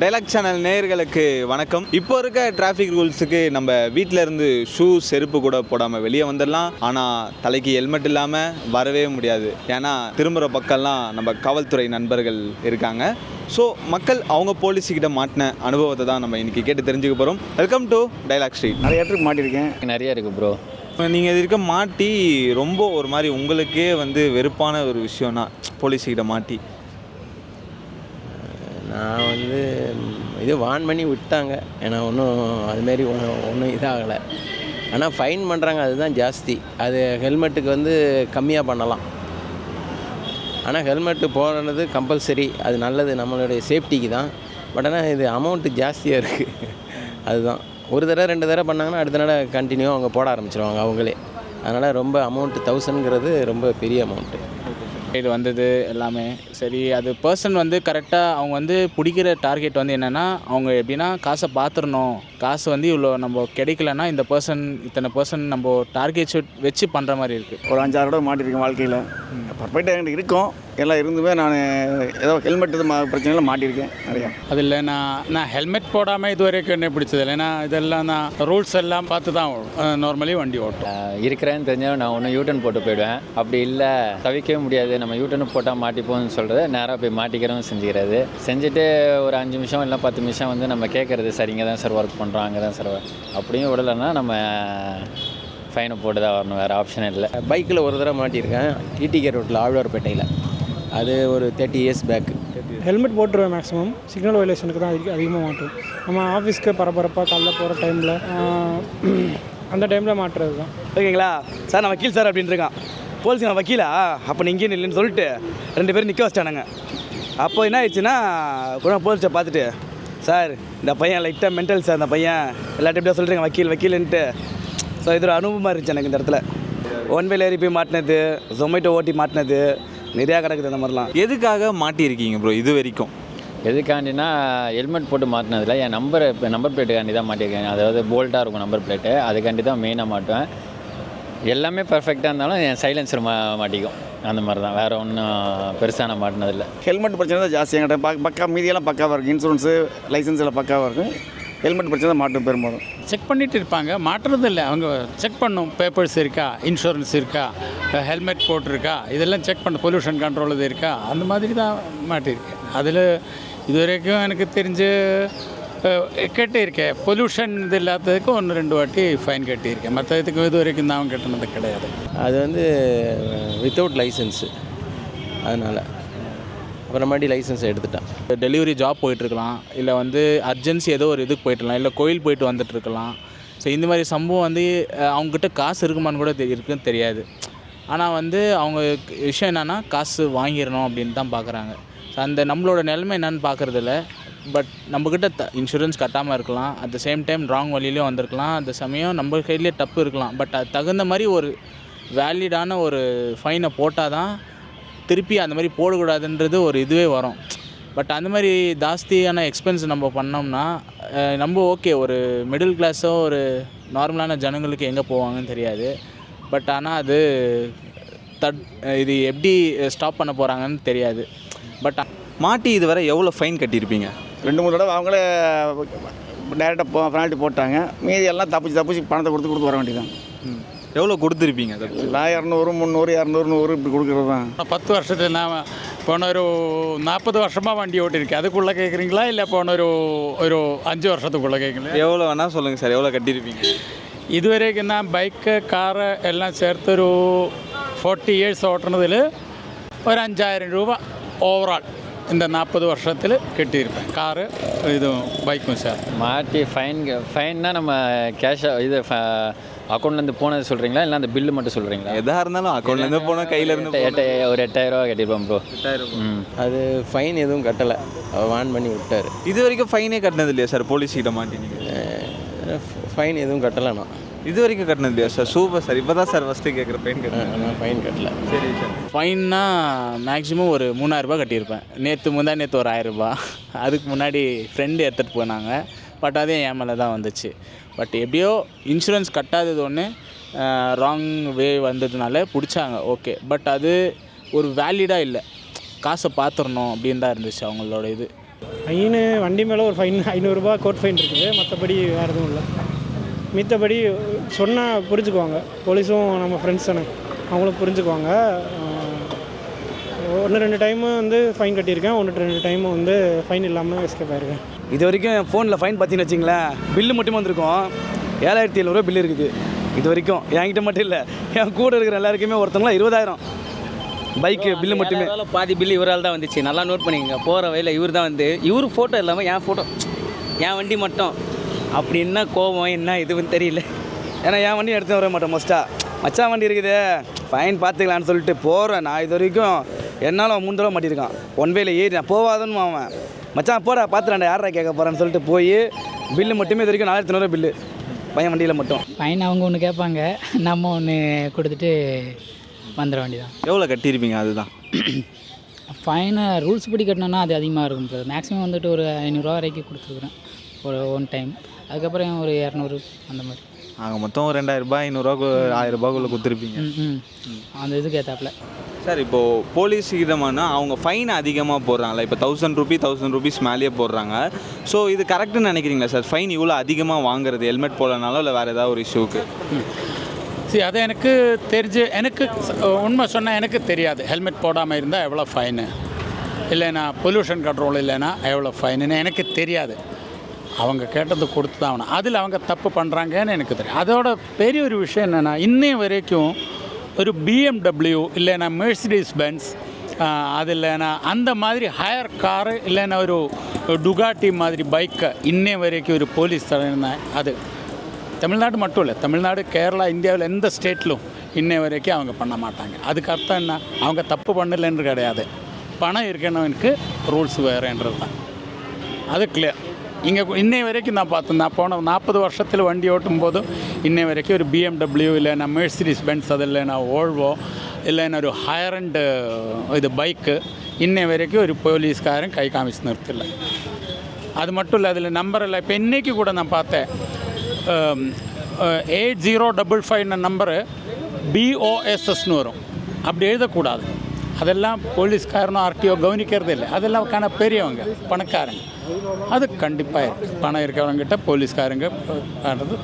Dialogue channel நேயர்களுக்கு வணக்கம். இப்போ இருக்க டிராஃபிக் ரூல்ஸுக்கு நம்ம வீட்டில் இருந்து ஷூ செருப்பு கூட போடாமல் வெளியே வந்துடலாம். ஆனால் தலைக்கு ஹெல்மெட் இல்லாமல் வரவே முடியாது. ஏன்னா திரும்புகிற பக்கம்லாம் நம்ம காவல்துறை நண்பர்கள் இருக்காங்க. ஸோ மக்கள் அவங்க போலீஸுக்கிட்ட மாட்டின அனுபவத்தை தான் நம்ம இன்னைக்கு கேட்டு தெரிஞ்சுக்க போகிறோம் வெல்கம் டு டைலாக் ஸ்ட்ரீட் நிறைய இடத்துக்கு மாட்டியிருக்கேன். நிறைய இருக்குது ப்ரோ நீங்கள் இது இருக்க மாட்டி ரொம்ப ஒரு மாதிரி உங்களுக்கே வந்து வெறுப்பான ஒரு விஷயம்னா போலீஸுக்கிட்ட மாட்டி. நான் வந்து இது வான் பண்ணி விட்டாங்க. ஏன்னா ஒன்றும் அதுமாரி ஒன்றும் ஒன்றும் இதாகலை. ஆனால் ஃபைன் பண்ணுறாங்க அதுதான் ஜாஸ்தி. அது ஹெல்மெட்டுக்கு வந்து கம்மியாக பண்ணலாம். ஆனால் ஹெல்மெட்டு போடுறது கம்பல்சரி. அது நல்லது நம்மளுடைய சேஃப்டிக்கு தான். பட் ஆனால் இது அமௌண்ட்டு ஜாஸ்தியாக இருக்குது அதுதான். ஒரு தடவை ரெண்டு தடவை பண்ணாங்கன்னா அடுத்த நாள் கண்டினியூ அவங்க போட ஆரம்பிச்சிருவாங்க அவங்களே. அதனால் ரொம்ப அமௌண்ட்டு தௌசண்ட்ங்கிறது ரொம்ப பெரிய அமௌண்ட்டு. இது வந்தது எல்லாமே. சரி அது பர்சன் வந்து கரெக்டாக அவங்க வந்து பிடிக்கிற டார்கெட் வந்து என்னென்னா அவங்க எப்படின்னா காசை பார்த்துடணும் காசு வந்து இவ்வளோ நம்ம கிடைக்கலன்னா இந்த பர்சன் இத்தனை பர்சன் நம்ம டார்கெட் வச்சு பண்ணுற மாதிரி இருக்குது ஒரு அஞ்சாறு தடவை மாட்டியிருக்கேன் வாழ்க்கையில். பர்ஃபெக்டாக என்கிட்ட இருக்கும். எல்லாம் இருந்துமே நான் ஏதோ ஹெல்மெட் இது மா பிரச்சனையில் மாட்டியிருக்கேன். நிறையா. அதில் நான் நான் ஹெல்மெட் போடாமல் இது வரைக்கும் என்ன பிடிச்சதில்லை ஏன்னா இதெல்லாம் நான் ரூல்ஸ் எல்லாம் பார்த்து தான் நார்மலி வண்டி ஓட்டும் இருக்கிறேன்னு தெரிஞ்சால் நான் ஒன்று யூட்டன் போட்டு போயிடுவேன். அப்படி இல்லை தவிக்கவே முடியாது. நம்ம யூட்டன் போட்டால் மாட்டிப்போம்னு சொல்கிறது நேராக போய் மாட்டிக்கிறோம் செஞ்சுக்கிறது. செஞ்சுட்டு ஒரு அஞ்சு நிமிஷம் இல்லை பத்து நிமிஷம் வந்து நம்ம கேட்குறது சார் இங்கே தான் சார் ஒர்க் பண்ணுறோம் அங்கே தான் சார் அப்படியும் விடலைன்னா நம்ம ஃபைனை போட்டு தான் வரணும். வேறு ஆப்ஷன் இல்லை. பைக்கில் ஒரு தடவை மாட்டியிருக்கேன். டிடிகே ரோட்டில் ஆழ்வார்பேட்டையில். அது ஒரு தேர்ட்டி இயர்ஸ் பேக்கு ஹெல்மெட் போட்டுருவேன் மேக்ஸிமம் சிக்னல் வயலேஷனுக்கு தான் அதிக அதிகமாக மாட்டும் நம்ம ஆஃபீஸ்க்கு பரபரப்பாக காலைல போகிற டைமில் அந்த டைமில் மாட்டுறது தான் ஓகேங்களா? சார் நான் வக்கீல் சார் அப்படின்னு இருக்கான். போலீஸ் நான் வக்கீலா? அப்போ நீ இங்கே நில்லுன்னு சொல்லிட்டு ரெண்டு பேரும் நிற்க வச்சிட்டானுங்க. அப்போ என்ன ஆயிடுச்சுன்னா கூட போலீஸை பார்த்துட்டு சார் இந்த பையன் லைட்டாக மென்டல் சார் இந்த பையன். எல்லாத்தையும் எப்படியா சொல்கிறீங்க வக்கீல் வக்கீலுன்ட்டு. ஸோ இது ஒரு அனுபவமாக இருந்துச்சு எனக்கு இந்த இடத்துல. ஒன் வேல ஏறி போய் மாட்டினது ஜொமேட்டோ ஓட்டி மாட்டினது நிறையா கிடக்குது அந்த மாதிரிலாம். எதுக்காக மாட்டியிருக்கீங்க ப்ரோ இது வரைக்கும்? எதுக்காண்டினா ஹெல்மெட் போட்டு மாட்டினதில் என் நம்பர் இப்போ நம்பர் பிளேட்டுக்காண்டி தான் மாட்டியிருக்கேன். அதாவது போல்ட்டாக இருக்கும் நம்பர் பிளேட்டு அதுக்காண்டி தான் மெயினாக மாட்டுவேன். எல்லாமே பர்ஃபெக்டாக இருந்தாலும் என் சைலன்சர் மா மாட்டிக்கும். அந்த மாதிரி தான் வேறு ஒன்றும் பெருசாக நான் மாட்டினதில்லை. ஹெல்மெட் பிரச்சனை தான் ஜாஸ்தி. என்கிட்ட பக் பக்கா மீதியெல்லாம் பக்காவாக இருக்குது இன்சூரன்ஸு லைசன்ஸ் எல்லாம் பக்காவாக இருக்கும் ஹெல்மெட் பிரச்சனை தான் மாட்டும் பெரும்பாலும். செக் பண்ணிட்டு இருப்பாங்க. மாட்டுறது இல்லை அவங்க செக் பண்ணும். பேப்பர்ஸ் இருக்கா? இன்சூரன்ஸ் இருக்கா? ஹெல்மெட் போட்டிருக்கா? இதெல்லாம் செக் பண்ண. பொல்யூஷன் கண்ட்ரோல் இது இருக்கா? அந்த மாதிரி தான் மாட்டியிருக்கேன் அதில் இது வரைக்கும் எனக்கு தெரிஞ்சு கட்டியிருக்கேன். பொல்யூஷன் இது இல்லாததுக்கு ஒன்று ரெண்டு வாட்டி ஃபைன் கட்டியிருக்கேன். மற்ற இதுக்கு இது வரைக்கும் நான் கட்டினது கிடையாது. அது வந்து வித்தவுட் லைசன்ஸு அதனால். அப்புறமாட்டி லைசன்ஸ் எடுத்துட்டேன். டெலிவரி ஜாப் போயிட்டுருக்கலாம். இல்லை வந்து அர்ஜென்சி ஏதோ ஒரு இதுக்கு போயிட்டுருக்கலாம். இல்லை கோயில் போயிட்டு வந்துட்டுருக்கலாம். ஸோ இந்த மாதிரி சம்பவம் வந்து அவங்ககிட்ட காசு இருக்குமான்னு கூட தெ- இருக்குன்னு தெரியாது. ஆனால் வந்து அவங்க விஷயம் என்னென்னா காசு வாங்கிடணும் அப்படின்னு தான் பார்க்குறாங்க ஸோ அந்த நம்மளோட நிலைமை என்னன்னு பார்க்குறதில்ல பட் நம்மக்கிட்ட த இன்சூரன்ஸ் கட்டாமல் இருக்கலாம். At the same time wrong வழியிலையும் வந்திருக்கலாம். அந்த சமயம் நம்ம கையிலே தப்பு இருக்கலாம். பட் அது தகுந்த மாதிரி ஒரு வேலிடான ஒரு ஃபைனை போட்டால் தான் திருப்பி அந்த மாதிரி போடக்கூடாதுன்றது ஒரு இதுவே வரும். பட் அந்த மாதிரி ஜாஸ்தியான எக்ஸ்பென்ஸ் நம்ம பண்ணோம்னா நம்ம ஓகே ஒரு மிடில் கிளாஸோ ஒரு நார்மலான ஜனங்களுக்கு எங்கே போவாங்கன்னு தெரியாது. பட் ஆனால் அது தட் இது எப்படி ஸ்டாப் பண்ண போகிறாங்கன்னு தெரியாது. பட் மாட்டி இதுவரை எவ்வளோ ஃபைன் கட்டியிருப்பீங்க? ரெண்டு மூணு தடவை அவங்களே டேரெக்டாக போ பெனால்ட்டி போட்டாங்க. மீதி எல்லாம் தப்பிச்சு தப்பிச்சு பணத்தை கொடுத்து கொடுத்து வர வேண்டியதான் எவ்வளோ கொடுத்துருப்பீங்க அது நான் இரநூறு முந்நூறு இரநூறு நூறு இப்படி கொடுக்குறது தான் பத்து வருஷத்தில் நான் போன ஒரு நாற்பது வருஷமாக வண்டி ஓட்டியிருக்கேன் அதுக்குள்ளே கேட்குறீங்களா இல்லை போன ஒரு ஒரு அஞ்சு வருஷத்துக்குள்ளே கேட்குறீங்களா எவ்வளோ வேணால் சொல்லுங்கள் சார் எவ்வளோ கட்டியிருப்பீங்க ഇതുവരെയൊക്കെ ഞാൻ ബൈക്ക് കാറ് എല്ലാം ചേർത്തൊരു ഫോർട്ടി ഇയേഴ്സ് ഓട്ടണതിൽ ഒരു അഞ്ചായിരം രൂപ ഓവറാൾ இந்த நாற்பது வருஷத்தில் கட்டியிருப்பேன் காரு இதுவும் பைக்கும் சார் மாட்டி ஃபைன் ஃபைன்னா நம்ம கேஷாக இது அக்கௌண்ட்லேருந்து போனது சொல்கிறீங்களா இல்லை அந்த பில்லு மட்டும் சொல்கிறீங்களா எதாக இருந்தாலும் அக்கௌண்ட்லேருந்து போனால் கையிலேருந்து எட்டு ஒரு எட்டாயிரம் ரூபா கட்டியிருப்பேன் ப்ரோ ம். அது ஃபைன் எதுவும் கட்டலை. வான் பண்ணி விட்டார். இது வரைக்கும் ஃபைனே கட்டினது இல்லையா சார் போலீஸ்கிட்ட மாட்டினீங்க. ஃபைன் எதுவும் கட்டலை நான். இது வரைக்கும் கட்டினது இல்லையா சார் சூப்பர் சார் இப்போ தான் சார் ஃபஸ்ட்டு கேட்குற ஃபைன் கட்டினேன் நான் ஃபைன் கட்டல. சரி சார். ஃபைன்னா மேக்ஸிமம் ஒரு மூணாயிரரூபா கட்டியிருப்பேன். நேற்று முந்தா நேற்று ஒரு ஆயிரரூபா. அதுக்கு முன்னாடி ஃப்ரெண்டு எடுத்துகிட்டு போனாங்க. பட் அதே என் மேலே தான் வந்துச்சு. பட் எப்படியோ இன்சூரன்ஸ் கட்டாதது ஒன்று ராங் வே வந்ததுனால பிடிச்சாங்க ஓகே பட் அது ஒரு வேலிடாக இல்லை. காசை பார்த்துடணும் அப்படின்னு தான் இருந்துச்சு அவங்களோட இது. ஃபைனு வண்டி மேலே ஒரு ஃபைன் ஐநூறுரூபா கோர்ட் ஃபைன் இருக்குது. மற்றபடி வேறு எதுவும் இல்லை. மித்தபடி சொன்னால் புரிஞ்சுக்குவாங்க. போலீஸும் நம்ம ஃப்ரெண்ட்ஸ் தானே. அவங்களும் புரிஞ்சுக்குவாங்க. ஒன்று ரெண்டு டைமு வந்து ஃபைன் கட்டியிருக்கேன். ஒன்று ரெண்டு டைமு வந்து ஃபைன் இல்லாமல் எஸ்கேப் ஆயிருக்கேன். இது வரைக்கும் என் ஃபோனில் ஃபைன் பார்த்தீங்கன்னு வச்சிங்களேன். பில்லு மட்டுமே வந்திருக்கும். ஏழாயிரத்தி எழுநூறுவா பில்லு இருக்குது. இது வரைக்கும் என்கிட்ட மட்டும் இல்லை. என் கூட இருக்கிற எல்லாருக்குமே ஒருத்தவங்களாம் இருபதாயிரம். பைக்கு பில்லு மட்டுமே. பாதி பில் இவரால் தான் வந்துச்சு. நல்லா நோட் பண்ணிக்கங்க. போகிற வழியில் இவர் தான் வந்து இவர் ஃபோட்டோ இல்லாமல் என் ஃபோட்டோ என் வண்டி மட்டும். அப்படி என்ன கோபம் என்ன இதுவும் தெரியல. ஏன்னா என் வண்டி எடுத்து வர மாட்டேன் மோஸ்ட்டாக மச்சான் வண்டி இருக்குது. ஃபைன் பார்த்துக்கலான்னு சொல்லிட்டு போகிறேன் நான் இது வரைக்கும் என்னால் அவன் மூணு தடவை மாட்டியிருக்கான். ஒன் வேல ஏறி நான் போவாதன்னு அவன். மச்சான் போடா பார்த்துலாண்டா யாரா கேட்க போகிறான்னு சொல்லிட்டு போய் பில்லு மட்டுமே இது வரைக்கும் நாலாயிரத்தி ஐநூறுவா பில்லு பையன் வண்டியில் மட்டும். ஃபைன் அவங்க ஒன்று கேட்பாங்க நம்ம ஒன்று கொடுத்துட்டு வந்துட வேண்டியதான் எவ்வளோ கட்டியிருப்பீங்க அதுதான்? ஃபைனை ரூல்ஸ் படி கட்டினோன்னா அது அதிகமாக இருக்கும் ப்ரோ மேக்ஸிமம் வந்துட்டு ஒரு ஐநூறுரூவா வரைக்கும் கொடுத்துருக்குறேன் ஒரு ஒன் டைம் அதுக்கப்புறம் ஒரு இரநூறு அந்த மாதிரி. நாங்கள் மொத்தம் ஒரு ரெண்டாயிரரூபா ஐநூறுரூவா ஆயிரம் ரூபாய்க்குள்ளே கொடுத்துருப்பீங்க. அந்த இதுக்கு ஏற்றாப்புல சார் இப்போது போலீஸ் விதமானா அவங்க ஃபைன் அதிகமாக போடுறாங்களா? இப்போ தௌசண்ட் ருபி தௌசண்ட் ருபீஸ் மேலேயே போடுறாங்க. ஸோ இது கரெக்டுன்னு நினைக்கிறீங்களா சார்? ஃபைன் இவ்வளோ அதிகமாக வாங்குறது ஹெல்மெட் போடனாலும் இல்லை வேறு ஏதாவது ஒரு இஷ்யூக்கு சரி அது எனக்கு தெரிஞ்சு எனக்கு உண்மை சொன்னால் எனக்கு தெரியாது. ஹெல்மெட் போடாமல் இருந்தால் எவ்வளோ ஃபைனு இல்லைனா பொல்யூஷன் கண்ட்ரோல் இல்லைன்னா எவ்வளோ ஃபைனுன்னு எனக்கு தெரியாது. அவங்க கேட்டது கொடுத்து தான் ஆகணும். அதில் அவங்க தப்பு பண்ணுறாங்கன்னு எனக்கு தெரியும். அதோட பெரிய ஒரு விஷயம் என்னென்னா இன்னை வரைக்கும் ஒரு பிஎம்டபிள்யூ இல்லைன்னா மெர்சிடிஸ் பென்ஸ் அது இல்லைன்னா அந்த மாதிரி ஹையர் காரு இல்லைன்னா ஒரு டுகாட்டி மாதிரி பைக்கை இன்னை வரைக்கும் ஒரு போலீஸ் தடவை அது தமிழ்நாடு மட்டும் இல்லை தமிழ்நாடு கேரளா இந்தியாவில் எந்த ஸ்டேட்லும் இன்னை வரைக்கும் அவங்க பண்ண மாட்டாங்க. அதுக்கு அர்த்தம் என்ன? அவங்க தப்பு பண்ணலைன்னு கிடையாது. பணம் இருக்கணுவனுக்கு ரூல்ஸ் வேறுன்றது தான் அது கிளியர் இங்கே இன்னை வரைக்கும் நான் பார்த்தேன் நான் போன நாற்பது வருஷத்தில் வண்டி ஓட்டும் போதும் இன்னை வரைக்கும் ஒரு பிஎம்டபிள்யூ இல்லைன்னா மெர்சிடிஸ் பென்ஸ் அது இல்லைன்னா ஓல்வோ இல்லைன்னா ஒரு ஹையர் அண்டு இது பைக்கு இன்னை வரைக்கும் ஒரு போலீஸ்காரன் கை காமிச்சு நிறுத்தலை. அது மட்டும் இல்லை அதில் நம்பர் இல்லை. இப்போ இன்றைக்கி கூட நான் பார்த்தேன். எயிட் ஜீரோ டபுள் ஃபைவ்ன நம்பரு பிஓஎஸ்எஸ்னு வரும். அப்படி எழுதக்கூடாது. அதெல்லாம் போலீஸ்காரனும் ஆர்டிஓ கவனிக்கிறது இல்லை. அதெல்லாம் காண பெரியவங்க பணக்காரங்க. அது கண்டிப்பாக இருக்குது பணம் இருக்கிறவங்ககிட்ட போலீஸ்காரங்க பண்ணுறது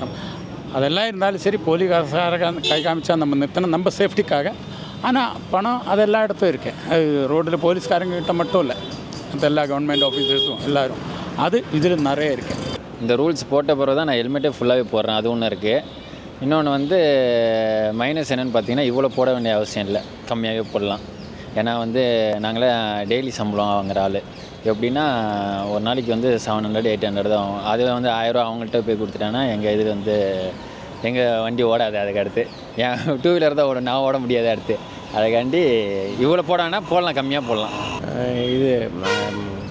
அதெல்லாம் இருந்தாலும் சரி போலீஸ்காரங்க கை காமிச்சா நம்ம நிறுத்தணும் நம்ம சேஃப்டிக்காக. ஆனால் பணம் அதெல்லா இடத்தும் இருக்குது அது ரோட்டில் போலீஸ்காரங்க கிட்ட மட்டும் இல்லை. மற்ற எல்லா கவர்மெண்ட் ஆஃபீஸர்ஸும் எல்லோரும். அது இதில் நிறைய இருக்குது இந்த ரூல்ஸ் போட்ட பிறகு தான் நான் ஹெல்மெட்டே ஃபுல்லாகவே போடுறேன். அது ஒன்று இருக்குது இன்னொன்று வந்து மைனஸ் என்னென்னு பார்த்தீங்கன்னா இவ்வளோ போட வேண்டிய அவசியம் இல்லை. கம்மியாகவே போடலாம். ஏன்னா வந்து நாங்களே டெய்லி சம்பளம் வாங்குற ஆள். எப்படின்னா ஒரு நாளைக்கு வந்து செவன் ஹண்ட்ரட் எயிட் ஹண்ட்ரட் தான் ஆகும் அதில் வந்து ஆயிரரூவா அவங்கள்ட்ட போய் கொடுத்துட்டாங்கன்னா எங்கள் இது வந்து எங்கள் வண்டி ஓடாது அதுக்கு அடுத்து என் டூ வீலர் தான் ஓடும் நான் ஓட முடியாது அடுத்து. அதுக்காண்டி இவ்வளோ போடாங்கன்னா போடலாம் கம்மியாக போடலாம். இது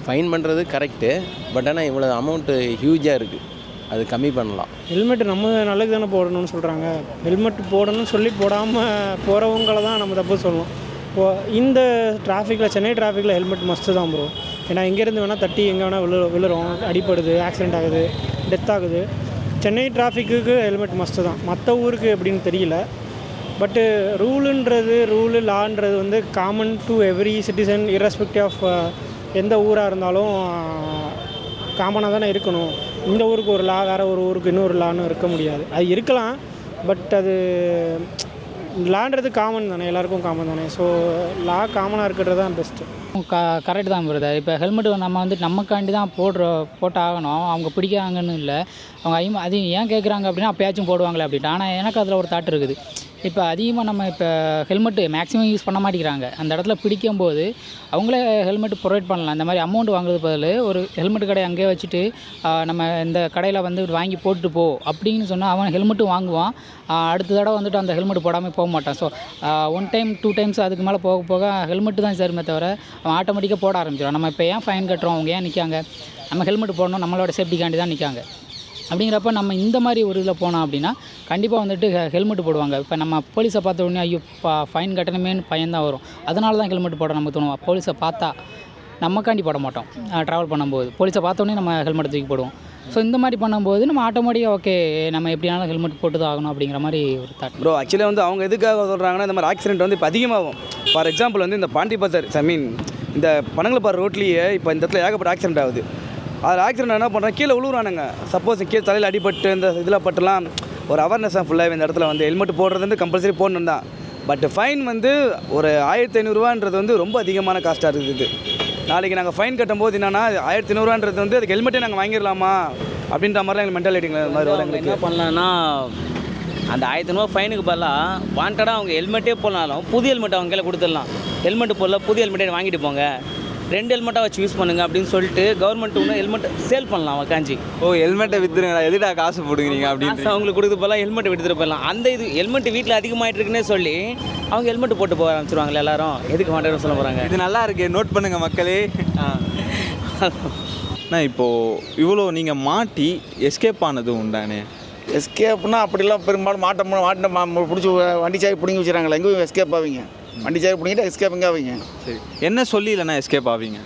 ஃபைன் பண்ணுறது கரெக்டு பட் ஆனால் இவ்வளோ அமௌண்ட்டு ஹியூஜாக இருக்குது அது கம்மி பண்ணலாம். ஹெல்மெட் நம்ம நல்லது தானே போடணும்னு சொல்கிறாங்க ஹெல்மெட் போடணும்னு சொல்லி போடாமல் போகிறவங்கள தான் நம்ம தப்பு சொல்லணும் இப்போ இந்த டிராஃபிக்கில் சென்னை டிராஃபிக்கில் ஹெல்மெட் மஸ்ட்டு தான் ப்ரோ ஏன்னா எங்கேருந்து வேணால் தட்டி எங்கே வேணால் விழு விழுறோம். அடிப்படுது ஆக்சிடென்ட் ஆகுது டெத் ஆகுது. சென்னை டிராஃபிக்குக்கு ஹெல்மெட் மஸ்ட்டு தான். மற்ற ஊருக்கு எப்படின்னு தெரியல. பட்டு ரூலுன்றது ரூலு லான்றது வந்து common to every citizen irrespective of uh, எந்த ஊராக இருந்தாலும் uh, காமனாக தானே இருக்கணும். இந்த ஊருக்கு ஒரு லா வேறு ஒரு ஊருக்கு இன்னொரு லான்னு இருக்க முடியாது. அது இருக்கலாம் பட் அது லான்றது காமன் தானே எல்லாருக்கும் காமன் தானே. ஸோ லா காமனாக இருக்கிறது தான் பெஸ்ட்டு க கரெக்ட் தான் பிரதர் இப்போ ஹெல்மெட் நம்ம வந்து நமக்காண்டி தான் போடுறோம் போட்டு ஆகணும் அவங்க பிடிக்காங்கன்னு இல்லை. அவங்க அதிகமாக அது ஏன் கேட்குறாங்க அப்படின்னா அப்பயாச்சும் போடுவாங்களே அப்படின்ட்டு. ஆனால் எனக்கு அதில் ஒரு தாட் இருக்குது. இப்போ அதிகமாக நம்ம இப்போ ஹெல்மெட்டு மேக்ஸிமம் யூஸ் பண்ண மாட்டேங்கிறாங்க. அந்த இடத்துல பிடிக்கும்போது அவங்களே ஹெல்மெட் ப்ரொவைட் பண்ணலாம். இந்த மாதிரி அமௌண்ட் வாங்குறது பதில் ஒரு ஹெல்மெட் கடை அங்கேயே வச்சுட்டு நம்ம இந்த கடையில் வந்து வாங்கி போட்டுட்டு போ அப்படின்னு சொன்னால் அவன் ஹெல்மெட்டும் வாங்குவான். அடுத்த தடவை வந்துட்டு அந்த ஹெல்மெட் போடாமல் போக மாட்டான். So one time two times அதுக்கு மேலே போக போக ஹெல்மெட்டு தான் சரிமே தவிர அவன் ஆட்டோமேட்டிக்காக போட ஆரம்பிச்சிடும் நம்ம இப்போ ஏன் ஃபைன் கட்டுறோம்? அவங்க ஏன் நிற்காங்க நம்ம ஹெல்மெட் போடணும் நம்மளோட சேஃப்டிக்காண்டி தான் நிற்காங்க அப்படிங்கிறப்ப நம்ம இந்த மாதிரி ஒரு இதில் போனோம் அப்படின்னா கண்டிப்பாக வந்துட்டு ஹெல்மெட் போடுவாங்க. இப்போ நம்ம போலீஸை பார்த்த உடனே ஐயோ ஃபைன் கட்டணுமேனு பையன் தான் வரும். அதனால தான் ஹெல்மெட் போட நமக்கு தோணும். போலீஸை பார்த்தா நமக்காண்டி போட மாட்டோம். ட்ராவல் பண்ணும்போது. போலீஸை பார்த்தோன்னே நம்ம ஹெல்மெட் தூக்கி போடுவோம். ஸோ இந்த மாதிரி பண்ணும்போது நம்ம ஆட்டோமேட்டிக்காக ஓகே நம்ம எப்படினாலும் ஹெல்மெட் போட்டு தான் ஆகணும் அப்படிங்கிற மாதிரி ஒரு தாட் ப்ரோ ஆக்சுவலி வந்து அவங்க எதுக்காக சொல்கிறாங்கன்னா இந்த மாதிரி ஆக்சிடென்ட் வந்து இப்போ அதிகமாகும். ஃபார் எக்ஸாம்பிள் வந்து இந்த பாண்டி பஜார் ஐ மீன் இந்த பனங்கலப்பாறை ரோட்லேயே இப்போ இந்த இடத்துல ஏகப்பட்ட ஆக்சிடென்ட் ஆகுது. அதில் ஆக்சிடென்ட் என்ன பண்ணுறாங்க கீழே விழுவுறானுங்க சப்போஸ் கீழே தலையில் அடிபட்டு இந்த இதில் பட்டுலாம் ஒரு அவேர்னஸ் தான் ஃபுல்லாக இந்த இடத்துல வந்து ஹெல்மெட் போடுறது வந்து கம்பல்சரி போடணும் தான் பட் ஃபைன் வந்து ஒரு ஆயிரத்தி ஐநூறுரூவான்றது வந்து ரொம்ப அதிகமான காஸ்ட்டாக இருக்குது நாளைக்கு நாங்கள் ஃபைன் கட்டும்போது என்னன்னா ஆயிரத்தி ஐநூறுரூவான்றது வந்து அதுக்கு ஹெல்மெட்டே நாங்கள் வாங்கிடலாமா? அப்படின்ற மாதிரிலாம் எங்களுக்கு மென்டாலிட்டிங்க மாதிரி வரும் எங்களுக்கு. என்ன பண்ணலான்னா அந்த ஆயிரத்தி ஐநூறுவா ஃபைனுக்கு பதிலாக வாண்டடாக அவங்க ஹெல்மெட்டே போடனாலும் புது ஹெல்மெட் அவங்க கையில் கொடுத்துடலாம். ஹெல்மெட் போடல புது ஹெல்மெட்டே வாங்கிட்டு போங்க. ரெண்டு ஹெல்மெட்டாக வச்சு யூஸ் பண்ணுங்க அப்படின்னு சொல்லிட்டு கவர்மெண்ட் இன்னும் ஹெல்மெட் சேல் பண்ணலாம் உக்காஞ்சி ஓ ஹெல்மெட்டை வித்துருங்கடா. எதுடா காசு போடுங்கிறீங்க அப்படின்னு அவங்களுக்கு கொடுத்து போகலாம் ஹெல்மெட் எடுத்துகிட்டு போயிடலாம். அந்த இது ஹெல்மெட் வீட்டில் அதிகமாகிட்டு இருக்குன்னே சொல்லி அவங்க ஹெல்மெட் போட்டு போக ஆரம்பிச்சிருவாங்களே எல்லாரும். எதுக்கு மாட்டேன்னு சொல்ல போகிறாங்க இது நல்லா இருக்கே. நோட் பண்ணுங்க மக்களே. அண்ணா இப்போது இவ்வளோ நீங்கள் மாட்டி எஸ்கேப் ஆனது உண்டானே? எஸ்கேப்னா அப்படிலாம் பெரும்பாலும் மாட்ட மாட்ட பிடிச்சி வண்டி சாவி பிடிங்கி வச்சுறாங்களே. எங்கேயும் எஸ்கேப் ஆவீங்க. வண்டி சேர் பண்ணிக்கிட்டு எஸ்கேப் எங்கே ஆவீங்க. சரி. என்ன சொல்லி இல்லைண்ணா எஸ்கேப் ஆவீங்க?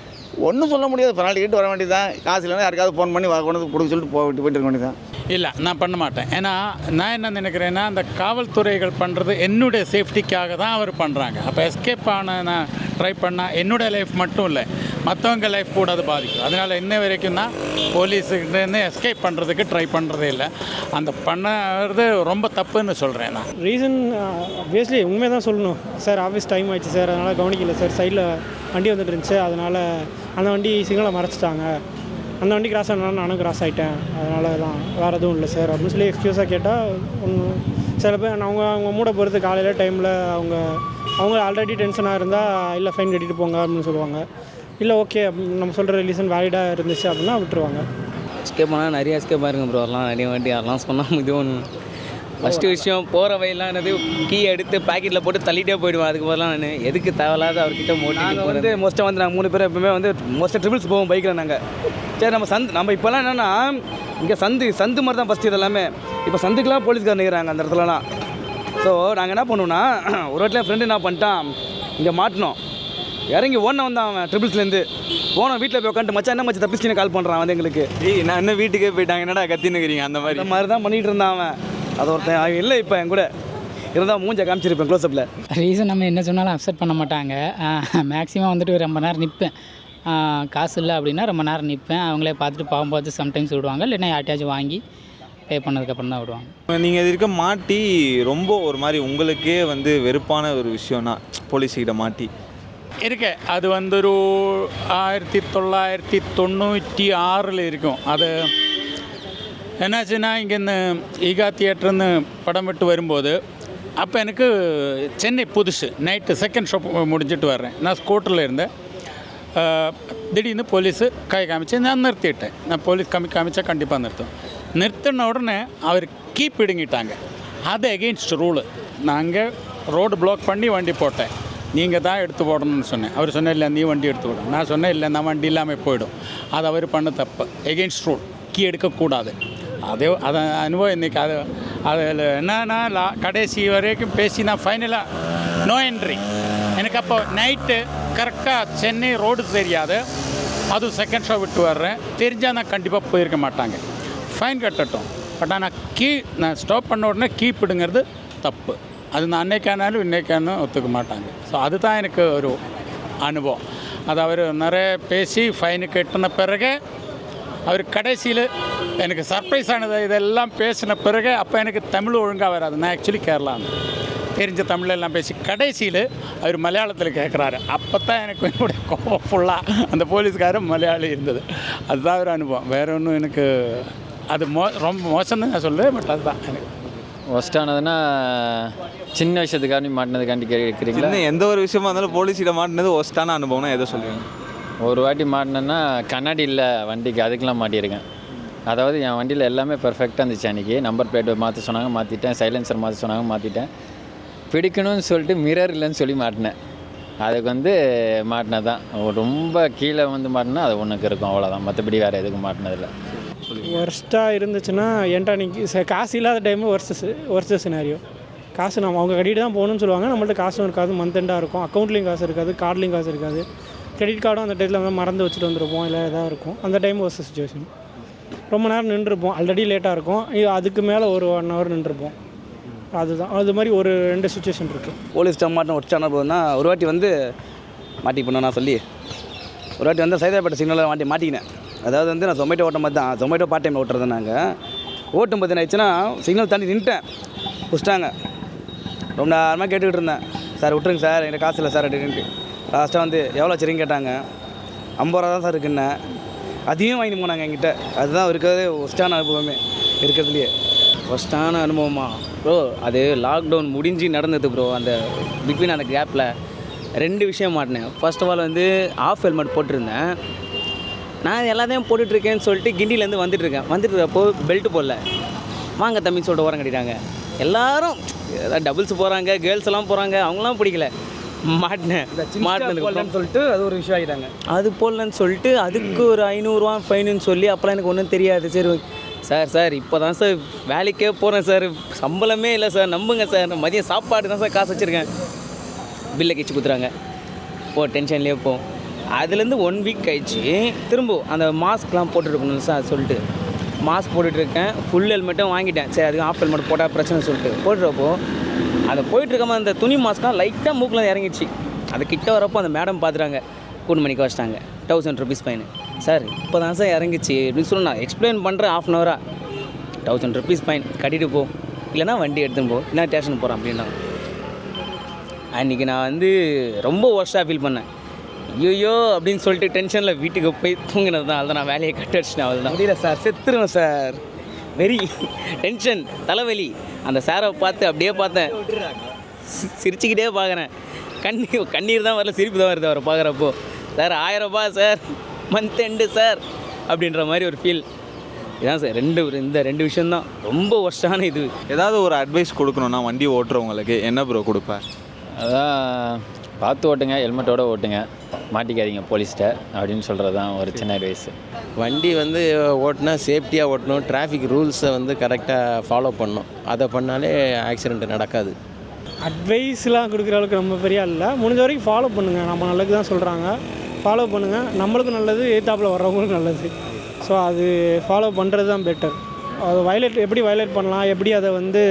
ஒன்றும் சொல்ல முடியாது. பெனால்ட்டி கேட்டு வர வேண்டியதான் காசு இல்லைன்னா யாருக்காவது ஃபோன் பண்ணி கொண்டு வந்து கொடுக்க சொல்லிட்டு போயிட்டு போயிட்டு இருக்க வேண்டியதான் இல்லை நான் பண்ண மாட்டேன். ஏன்னா நான் என்ன நினைக்கிறேன்னா அந்த காவல்துறைகள் பண்ணுறது என்னுடைய சேஃப்டிக்காக தான் அவர் பண்ணுறாங்க அப்போ எஸ்கேப் ஆன நான் ட்ரை பண்ணால் என்னுடைய லைஃப் மட்டும் இல்லை மற்றவங்க லைஃப் கூட அது பாதிக்கும். அதனால் இன்ன வரைக்கும் நான் போலீஸுக்கிட்டேருந்து எஸ்கேப் பண்ணுறதுக்கு ட்ரை பண்ணுறதே இல்லை. அந்த பண்ணுறது ரொம்ப தப்புன்னு சொல்கிறேன் நான். ரீசன் ஆப்வியஸ்லி உண்மையை தான் சொல்லணும். சார் ஆஃபீஸ் டைம் ஆயிடுச்சு சார் அதனால் கவனிக்கல சார் சைடில் வண்டி வந்துட்டு இருந்துச்சு. அதனால் அந்த வண்டி சிக்னலை மறைச்சிட்டாங்க. அந்த வண்டி கிராஸ் ஆனாலும் நானும் கிராஸ் ஆகிட்டேன் அதனால எல்லாம் வேறு எதுவும் இல்லை சார் அப்படின்னு சொல்லி எக்ஸ்கியூஸாக கேட்டால் ஒன்றும் சில பேர் அவங்க அவங்க மூட பொறுத்து காலையில் டைமில் அவங்க அவங்க ஆல்ரெடி டென்ஷனாக இருந்தால் இல்லை ஃபைன் கட்டிட்டு போங்க அப்படின்னு சொல்லுவாங்க. இல்லை ஓகே நம்ம சொல்கிற ரிலீசன் வேலிடாக இருந்துச்சு அப்படின்னா விட்டுருவாங்க. எஸ்கேப் பண்ணால் நிறைய எஸ்கேப் ஆயிருங்க ப்ரோ எல்லாம் நிறைய வாட்டி அதெல்லாம் சொன்னால் இது ஒன்று ஃபஸ்ட்டு விஷயம் போகிற வழியெல்லாம் என்னது? கீ எடுத்து பாக்கெட்டில் போட்டு தள்ளிட்டே போயிடுவேன். அதுக்கு பதிலாக நான். எதுக்கு தேவையில்லாத அவர்கிட்ட போகிறது வந்து மோஸ்ட்டாக வந்து நாங்கள் மூணு பேர் எப்பவுமே வந்து மோஸ்ட்டாக ட்ரிபிள்ஸ் போவோம் பைக்கில் நாங்கள் சரி நம்ம சந்து நம்ம இப்போல்லாம் என்னென்னா இங்கே சந்து சந்து மாதிரி தான் ஃபஸ்ட்டு இதெல்லாமே இப்போ சந்துக்கெலாம் போலீஸ்கார் நிற்கிறாங்க அந்த இடத்துலலாம். ஸோ நாங்கள் என்ன பண்ணுவோம்னா ஒரு இடத்துல ஃப்ரெண்டு என்ன பண்ணிட்டான் இங்கே மாட்டினோம். இறங்கி ஓடின வந்தான் அவன் ட்ரிபிள்ஸ்லேருந்து போனோம் வீட்டில் போய் உட்காந்து மச்சான் என்ன மச்சான் தப்பிச்சுன்னு கால் பண்ணுறான் வந்து எங்களுக்கு. நான் இன்னும் வீட்டுக்கே போயிட்டாங்க. என்னடா கத்தினுக்கிறீங்க அந்த மாதிரி? இந்த மாதிரி தான் பண்ணிகிட்டு இருந்தான் அவன். அது ஒருத்தன் இல்லை இப்போ என் கூட. இருந்தால் மூஞ்ச காமிச்சிருப்பேன் க்ளோஸ்அப்பில் ரீசன் நம்ம என்ன சொன்னாலும் அப்செட் பண்ண மாட்டாங்க. மேக்ஸிமம் வந்துட்டு ரொம்ப நேரம் நிற்பேன் காசு இல்லை அப்படின்னா ரொம்ப நேரம் நிற்பேன் அவங்களே பார்த்துட்டு பாவம் பார்த்து சம்டைம்ஸ் விடுவாங்க. இல்லைன்னா யார்ட்டையாச்சும் வாங்கி பே பண்ணதுக்கப்புறம் தான் விடுவாங்க. நீங்கள் இது இருக்க மாட்டி ரொம்ப ஒரு மாதிரி உங்களுக்கே வந்து வெறுப்பான ஒரு விஷயம்னா போலீஸ்கிட்ட மாட்டி. இருக்கு அது வந்து ஒரு ஆயிரத்தி தொள்ளாயிரத்தி தொண்ணூற்றி ஆறில் இருக்கும். அது என்னாச்சுன்னா இங்கேருந்து ஈகா தியேட்டர்னு படம் விட்டு வரும்போது அப்போ எனக்கு சென்னை புதுசு நைட்டு செகண்ட் ஷோ முடிஞ்சிட்டு வர்றேன் நான் ஸ்கூட்டரில் இருந்தேன் அஹ், திடீர்னு போலீஸு கை காமிச்சு நான் நிறுத்திட்டேன் நான் போலீஸ் காமி காமிச்சா கண்டிப்பாக நிறுத்தும் நிறுத்தின உடனே அவர் கீ பிடுங்கிட்டாங்க அது எகெயின்ஸ்ட் ரூலு நாங்கள் ரோடு பிளாக் பண்ணி வண்டி போட்டேன் நீங்கள் தான் எடுத்து போடணும்னு சொன்னேன் அவர் சொன்னேன் இல்லை நீ வண்டி எடுத்து போடும் நான் சொன்னேன் இல்லை நான் வண்டி இல்லாமல் போயிடும் அது அவர் பண்ண தப்பு எகெயின்ஸ்ட் ரூல் கீ எடுக்கக்கூடாது அதே அதை அனுபவம் இன்றைக்கி அது அதில் என்னன்னா லா கடைசி வரைக்கும் பேசி நான் ஃபைனலாக நோ என்ட்ரி எனக்கு அப்போ நைட்டு கரெக்டாக சென்னை ரோடு தெரியாது. அதுவும் செகண்ட் ஷோ விட்டு வர்றேன். தெரிஞ்சால் நான் கண்டிப்பாக போயிருக்க மாட்டாங்க. ஃபைன் கட்டட்டும். பட் ஆனால் கீ நான் ஸ்டாப் பண்ண உடனே கீ பிடுங்கிறது தப்பு. அது நான் அன்னைக்கானாலும் இன்னைக்கானும் ஒத்துக்க மாட்டாங்க. ஸோ அதுதான் எனக்கு ஒரு அனுபவம். அது அவர் நிறைய பேசி ஃபைனு கட்டின பிறகு அவர் கடைசியில் எனக்கு சர்ப்ரைஸ் ஆனது இதெல்லாம் பேசின பிறகு அப்போ எனக்கு தமிழ் ஒழுங்காக வராது. நான் ஆக்சுவலி கேரளா. தெரிஞ்ச தமிழ் எல்லாம் பேசி கடைசியில் அவர் மலையாளத்தில் கேட்குறாரு அப்போ தான் எனக்கு என்னுடைய கோபம் ஃபுல்லாக அந்த போலீஸ்காரர் மலையாளி இருந்தது. அதுதான் ஒரு அனுபவம். வேற ஒன்றும் எனக்கு அது மோ ரொம்ப மோசம்னு நான் சொல்லுவேன் பட் அதுதான் எனக்கு. ஒஸ்டானதுன்னா சின்ன விஷயத்துக்காண்டி மாட்டினதுக்காண்டி கேட்குறீங்களா சின்ன எந்த ஒரு விஷயமா இருந்தாலும் போலீஸ்கிட்ட மாட்டினது ஒஸ்டான அனுபவம்னா எதை சொல்லுவீங்க? ஒரு வாட்டி மாட்டினேன்னா கண்ணாடி இல்லை வண்டிக்கு அதுக்கெலாம் மாட்டியிருக்கேன். அதாவது என் வண்டியில் எல்லாமே பெர்ஃபெக்டாக இருந்துச்சு அன்றைக்கி நம்பர் பிளேட் மாற்ற சொன்னாங்க மாற்றிட்டேன் சைலன்சர் மாற்ற சொன்னாங்க மாற்றிட்டேன் பிடிக்கணும்னு சொல்லிட்டு மிரர் இல்லைன்னு சொல்லி மாட்டினேன். அதுக்கு வந்து மாட்டினது தான் ரொம்ப கீழே வந்து மாட்டினா அது ஒன்றுக்கு இருக்கும் அவ்வளோதான் மற்றபடி வேறு எதுக்கும் மாட்டினதில்லை. ஒர்ஸ்ட்டாக இருந்துச்சுன்னா என்கிட்ட அன்னைக்கு காசு இல்லாத டைமு ஒர்ஸ்ட் ஒர்ஸ்ட் சினாரியோ காசு நம்ம அவங்க கட்டிட்டு தான் போகணும்னு சொல்லுவாங்க. நம்மள்ட்ட காசும் இருக்காது மந்த் எண்டாக இருக்கும். அக்கௌண்ட்லேயும் காசு இருக்காது கார்ட்லேயும் காசு இருக்காது. கிரெடிட் கார்டும் அந்த டைத்தில் வந்து மறந்து வச்சுட்டு வந்துருப்போம் இல்லை எதாவது இருக்கும். அந்த டைம் ஒர்ஸ்ட் சுச்சுவேஷன் ரொம்ப நேரம் நின்றுருப்போம். ஆல்ரெடி லேட்டாக இருக்கும். இது அதுக்கு மேலே ஒரு ஒன் ஹவர் நின்றுருப்போம். அதுதான். அது மாதிரி ஒரு ரெண்டு சுச்சுவேஷன் இருக்குது போலீஸ் மாட்டின ஒரு சேனல் போதுன்னா ஒரு வாட்டி வந்து மாட்டி நான் சொல்லி ஒரு வாட்டி வந்து சைதாப்பேட்டை சிக்னலில் மாட்டி மாட்டிக்கினேன். அதாவது வந்து நான் சொமேட்டோ ஓட்டும் மாதிரி தான். சொமேட்டோ பார்ட் டைமில் ஓட்டுறது நாங்கள் ஓட்டும் போது என்ன சிக்னல் தாண்டி நின்ட்டேன் பிடிச்சிட்டாங்க. ரொம்ப நேரமாக கேட்டுக்கிட்டு இருந்தேன். சார் விட்டுருங்க சார். என்கிட்ட காசு இல்லை சார் அப்படின்ட்டு லாஸ்ட்டாக வந்து எவ்வளோ வச்சுருங்க கேட்டாங்க. ஐம்பது ரூபா தான் சார் இருக்குன்னு. அதையும் வாங்கிட்டு போனாங்க என்கிட்ட. அதுதான் இருக்கிறதே ஒஸ்டான அனுபவமே. இருக்கிறதுலையே. ஒஸ்டான அனுபவமா? ப்ரோ அது லாக்டவுன் முடிஞ்சு நடந்தது ப்ரோ அந்த பிட்வீன் அந்த கேப்பில் ரெண்டு விஷயம் மாட்டினேன். ஃபர்ஸ்ட் ஆஃப் ஆல் வந்து ஆஃப் ஹெல்மெட் போட்டிருந்தேன். நான் எல்லாத்தையும் போட்டுட்ருக்கேன்னு சொல்லிட்டு கிண்டிலேருந்து வந்துட்டுருக்கேன் வந்துட்டு பெல்ட்டு பெல்ட் போடல. வாங்க தம்பின்னு சொல்லிட்டு ஓரம் கட்டிட்டாங்க. எல்லாரும் ஏதாவது டபுள்ஸ் போகிறாங்க கேர்ள்ஸ் எல்லாம் போகிறாங்க அவங்களாம் பிடிக்கல. மாட்டினேன். மாட்டினதுக்கு சொல்லிட்டு அது ஒரு விஷயம் ஆகிட்டாங்க அது போடலன்னு சொல்லிட்டு அதுக்கு ஒரு ஐநூறுரூவா ஃபைனுன்னு சொல்லி அப்போலாம் எனக்கு ஒன்றும் தெரியாது. சரி சார் சார் இப்போ தான் சார் வேலைக்கே போகிறேன் சார். சம்பளமே இல்லை சார். நம்புங்க சார். மதியம் சாப்பாடு தான் சார் காசு வச்சுருக்கேன். பில்லை கிச்சு குத்துறாங்க போ டென்ஷன்லேயே போ. அதுலேருந்து ஒன் வீக் கழிச்சு திரும்ப அந்த மாஸ்க்லாம் போட்டுருக்கணும் சார் சொல்லிட்டு. மாஸ்க் போட்டுட்ருக்கேன் ஃபுல் ஹெல்மெட்டும் வாங்கிட்டேன். சரி அதுக்கு ஆஃப் ஹெல்மெட் போட்டால் பிரச்சனை சொல்லிட்டு. போட்டுறப்போ அதை போயிட்டுருக்கமா அந்த துணி மாஸ்க்லாம் லைட்டாக மூக்கில் இறங்கிடுச்சு. அது கிட்ட வரப்போ அந்த மேடம் பார்த்துட்டாங்க கூண்டு மணிக்கு வச்சிட்டாங்க. தௌசண்ட் ருபீஸ் ஃபைனு சார் இப்போ தான் சார் இறங்கிச்சு. அப்படின்னு சொல்லி நான் எக்ஸ்பிளைன் பண்ணுறேன் ஆஃப் அன் ஹவராக தௌசண்ட் ருபீஸ் ஃபைன் கட்டிட்டு போ. இல்லைனா வண்டி எடுத்துன்னு போ. என்ன ஸ்டேஷன் போகிறேன் அப்படின்னாங்க. அன்றைக்கி நான் வந்து ரொம்ப ஒர்ஷாக ஃபீல் பண்ணேன். ஐயோ அப்படின்னு சொல்லிட்டு டென்ஷனில் வீட்டுக்கு போய் தூங்கினது தான் அதுதான் நான் வேலையை கட் அவள் தான் முடியல சார். செத்துருவேன் சார். வெரி டென்ஷன் தலைவலி. அந்த சாரை பார்த்து அப்படியே பார்த்தேன். சி- சிரிச்சுக்கிட்டே பார்க்குறேன். கண்ணீர் கண்ணீர் தான் வரல சிரிப்பு தான் வருது அவரை பார்க்குறப்போ. சார் ஆயிரம் ரூபாய் சார். Month end sir. அப்படின்ற மாதிரி ஒரு ஃபீல் இதான் சார் ரெண்டு இந்த ரெண்டு விஷயந்தான் ரொம்ப ஒர்ஸ்டான இது. ஏதாவது ஒரு அட்வைஸ் கொடுக்கணும்னா வண்டி ஓட்டுறவங்களுக்கு என்ன ப்ரோ கொடுப்பேன் அதான் பார்த்து ஓட்டுங்க ஹெல்மெட்டோட ஓட்டுங்க. மாட்டிக்காதீங்க போலீஸ்கிட்ட அப்படின்னு சொல்கிறது தான் ஒரு சின்ன அட்வைஸு வண்டி வந்து ஓட்டினா சேஃப்டியாக ஓட்டணும். டிராஃபிக் ரூல்ஸை வந்து கரெக்டாக ஃபாலோ பண்ணணும். அதை பண்ணாலே ஆக்சிடெண்ட் நடக்காது. அட்வைஸ்லாம் கொடுக்குற அளவுக்கு ரொம்ப பெரிய இல்லை. முடிஞ்ச வரைக்கும் ஃபாலோ பண்ணுங்கள் நம்ம நல்லதுக்கு தான் சொல்கிறாங்க ஃபாலோ பண்ணுங்கள் நம்மளுக்கும் நல்லது எதிர்த்தாப்பில் வர்றவங்களுக்கும் நல்லது. ஸோ அது ஃபாலோ பண்ணுறது தான் பெட்டர் அது வயலேட் எப்படி வயலேட் பண்ணலாம்? எப்படி அதை வந்து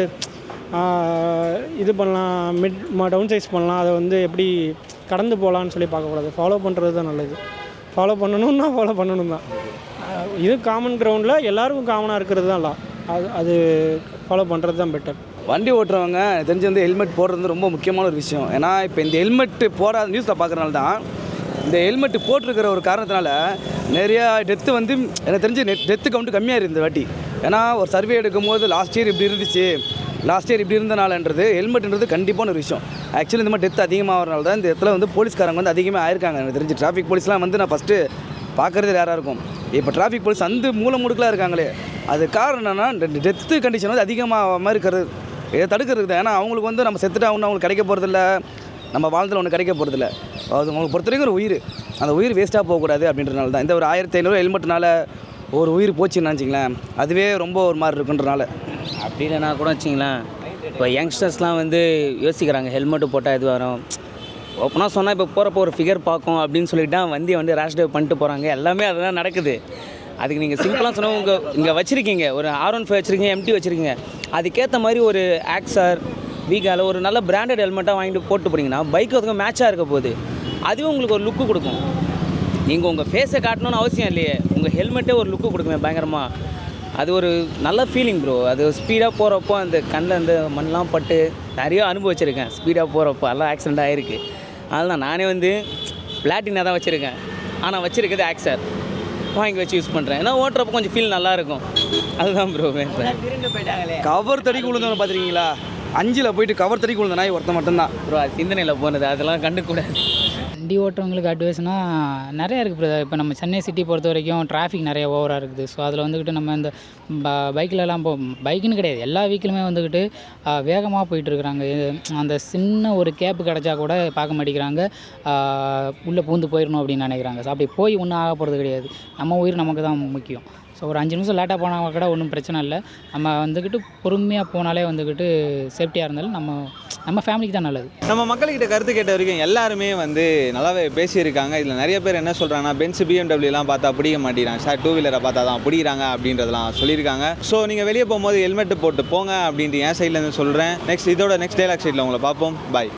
இது பண்ணலாம் மிட் டவுன் சைஸ் பண்ணலாம். அதை வந்து எப்படி கடந்து போகலான்னு சொல்லி பார்க்கக்கூடாது. ஃபாலோ பண்ணுறது தான் நல்லது. ஃபாலோ பண்ணணும்னா ஃபாலோ பண்ணணும் தான். இது காமன் கிரவுண்டில் எல்லாருக்கும் காமனாக இருக்கிறது தான் அது அது ஃபாலோ பண்ணுறது தான் பெட்டர் வண்டி ஓட்டுறவங்க தெரிஞ்சு வந்து ஹெல்மெட் போடுறது வந்து ரொம்ப முக்கியமான ஒரு விஷயம். ஏன்னா இப்போ இந்த ஹெல்மெட்டு போடாத நியூஸில் பார்க்குறனால தான் இந்த ஹெல்மெட் போட்டிருக்கிற ஒரு காரணத்தினால நிறையா டெத்து வந்து எனக்கு தெரிஞ்சு டெத்து கவுண்ட் கம்மியாக இருந்தது வாட்டி. ஏன்னா ஒரு சர்வே எடுக்கும்போது லாஸ்ட் இயர் இப்படி இருந்துச்சு. லாஸ்ட் இயர் இப்படி இருந்தனாலன்றது ஹெல்மெட்ன்றது கண்டிப்பான ஒரு விஷயம். ஆக்சுவலி இந்த மாதிரி டெத் அதிகமாகிறனால தான் இந்த இடத்துல வந்து போலீஸ்காரங்க வந்து அதிகமாக ஆயிருக்காங்க. எனக்கு தெரிஞ்சு டிராஃபிக் போலீஸ்லாம் வந்து நான் ஃபஸ்ட்டு பார்க்குறது யாராக இருக்கும். இப்போ டிராஃபிக் போலீஸ் அந்த மூலம் முடுக்கலாக இருக்காங்களே. அது காரணம் என்னென்னா டெத்து கண்டிஷன் வந்து அதிகமாக இருக்கிறது. இதை தடுக்கிறது தான். ஏன்னா அவங்களுக்கு வந்து நம்ம செத்துட்டா ஒன்று அவங்களுக்கு கிடைக்க போகிறதில்ல நம்ம வாழ்ந்ததில் ஒன்று கிடைக்க போகிறதில்ல அது அவங்களுக்கு பொறுத்த வரைக்கும் ஒரு உயிர். அந்த உயிர் வேஸ்ட்டாக போகக்கூடாது அப்படின்றனால தான். இந்த ஒரு ஆயிரத்தி ஐநூறு ஹெல்மெட்னால ஒரு உயிர் போச்சுன்னு நினச்சிங்களேன். அதுவே ரொம்ப ஒரு மாதிரி இருக்குன்றனால அப்படி இல்லைனா கூட வச்சிங்களேன். இப்போ யங்ஸ்டர்ஸ்லாம் வந்து யோசிக்கிறாங்க ஹெல்மெட்டு போட்டால் இது வரும்? ஓப்பனாக சொன்னால் இப்போ போகிறப்போ ஒரு ஃபிகர் பார்க்கும் அப்படின்னு சொல்லிட்டு தான் வண்டியை வந்து ரேஷ் ட்ரைவ் பண்ணிட்டு போகிறாங்க எல்லாமே அதுதான் நடக்குது. அதுக்கு நீங்கள் சிம்பிளாக சொன்னால் உங்கள் இங்கே வச்சுருக்கீங்க. ஒரு ஆர் ஒன் ஃபைவ் வச்சுருக்கீங்க எம்டி வச்சுருக்கீங்க. அதுக்கேற்ற மாதிரி ஒரு ஆக்ஸார் வீகால ஒரு நல்ல பிராண்டட் ஹெல்மெட்டாக வாங்கிட்டு போட்டு போனீங்கன்னா பைக் அதுக்கு மேட்சாக இருக்க போகுது. அதுவும் உங்களுக்கு ஒரு லுக்கு கொடுக்கும். நீங்கள் உங்கள் ஃபேஸை காட்டணும்னு அவசியம் இல்லையே. உங்கள் ஹெல்மெட்டே ஒரு லுக்கு கொடுக்குமே பயங்கரமாக அது ஒரு நல்ல ஃபீலிங் ப்ரோ அது ஸ்பீடாக போகிறப்போ அந்த கண்ணில் அந்த மண்ணெலாம் பட்டு நிறைய அனுபவிச்சிருக்கேன். ஸ்பீடாக போகிறப்போ எல்லாம் ஆக்சிடெண்ட் ஆகிருக்கு அதனால் நானே வந்து பிளாட்டினா தான் வச்சுருக்கேன். ஆனால் வச்சுருக்கிறது ஆக்சர் வாங்கி வச்சு யூஸ் பண்ணுறேன் ஏன்னா ஓட்டுறப்போ கொஞ்சம் ஃபீல் நல்லாயிருக்கும் அதுதான் ப்ரோ கவர் தடிக்கு விழுந்தவனை பார்த்துருக்கீங்களா அஞ்சில் போயிட்டு கவர் தடிக்கு விழுந்த நாய் ஒருத்தன் மட்டும்தான். ப்ரோ அது சிந்தனையில் போனது. அதெல்லாம் கண்டுக்கூடாது வண்டி ஓட்டுறவங்களுக்கு அட்வைஸ்னால் நிறையா இருக்குது பிரதர் இப்போ நம்ம சென்னை சிட்டி பொறுத்த வரைக்கும் டிராஃபிக் நிறைய ஓவராக இருக்குது. ஸோ அதில் வந்துக்கிட்டு நம்ம இந்த ப பைக்கிலலாம் போ பைக்குன்னு கிடையாது. எல்லா வீக்கிலுமே வந்துக்கிட்டு வேகமாக போயிட்டுருக்குறாங்க அந்த சின்ன ஒரு கேப்பு கிடச்சா கூட பார்க்க மாட்டேங்கிறாங்க. உள்ளே பூந்து போயிடணும் அப்படின்னு நினைக்கிறாங்க. ஸோ அப்படி போய் ஒன்றும் ஆக போகிறது கிடையாது. நம்ம உயிர் நமக்கு தான் முக்கியம். ஸோ ஒரு அஞ்சு நிமிஷம் லேட்டாக போனால் கூட ஒன்றும் பிரச்சனை இல்லை. நம்ம வந்துக்கிட்டு பொறுமையாக போனாலே வந்துக்கிட்டு சேஃப்டியாக இருந்தாலும் நம்ம நம்ம ஃபேமிலிக்கு தான் நல்லது. நம்ம மக்கள்கிட்ட கருத்து கேட்ட வரைக்கும் எல்லாருமே வந்து நல்லாவே பேசியிருக்காங்க. இதில் நிறைய பேர் என்ன சொல்கிறாங்கன்னா பென்ஸ் பிஎம்டபிள்யூலாம் பார்த்தா பிடிக்க மாட்டேங்கிறாங்க. சார் டூ வீலரை பார்த்தா தான் பிடிக்கிறாங்க அப்படின்றதெல்லாம் சொல்லியிருக்காங்க. ஸோ நீங்கள் வெளியே போகும்போது ஹெல்மெட் போட்டு போங்க அப்படின்ட்டு என் சைட்லேருந்து சொல்கிறேன் நெக்ஸ்ட் இதோட நெக்ஸ்ட் டேலாக் சைடில் உங்களை பார்ப்போம். பாய்